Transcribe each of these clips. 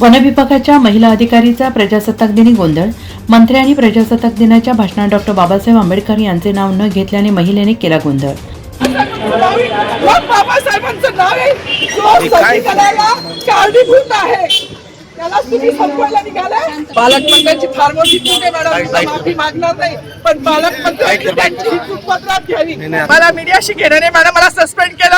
वनविभागाच्या महिला अधिकारीचा प्रजासत्ताक दिनी गोंधळ. मंत्री आणि प्रजासत्ताक दिनाच्या भाषणात डॉक्टर बाबासाहेब आंबेडकर यांचे नाव न घेतल्याने महिलेने केला गोंधळ. बाबासाहेबांचं नाव आहे. त्याला तुम्ही संपवायला निघालाय पालकमंत्र्यांची फार मोठी चूक आहे मॅडम. मी माफी मागणार नाही. पण पालकमंत्र्यांनी त्यांची चूक पत्रात घ्यावी. मला मीडियाशी घेणं नाही मॅडम. मला सस्पेंड केलं.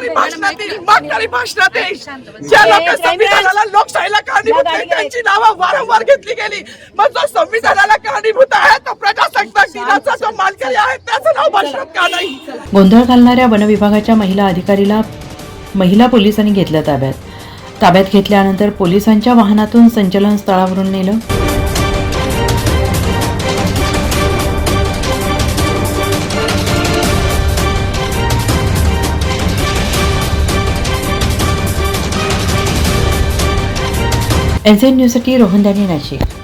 आता तरी भाषणात येईल मग तरी भाषणात येईल. ज्या लोक संविधानाला लोकशाहीला कारणीभूत आहे त्यांची नावं वारंवार घेतली गेली. मग जो संविधानाला कारणीभूत आहे तो प्रजासत्ताक दिनाचा जो मानकरी आहे त्याचं नाव भाषणात का नाही? गोंधळ घालणाऱ्या वनविभागाच्या महिला अधिकारीला महिला पोलिसांनी घेतलं ताब्यात. ताब्यात घेतल्यानंतर पोलिसांच्या वाहनातून संचलन स्थळावरून नेलं. एन न्यूजसाठी रोहनदानी नाशिक.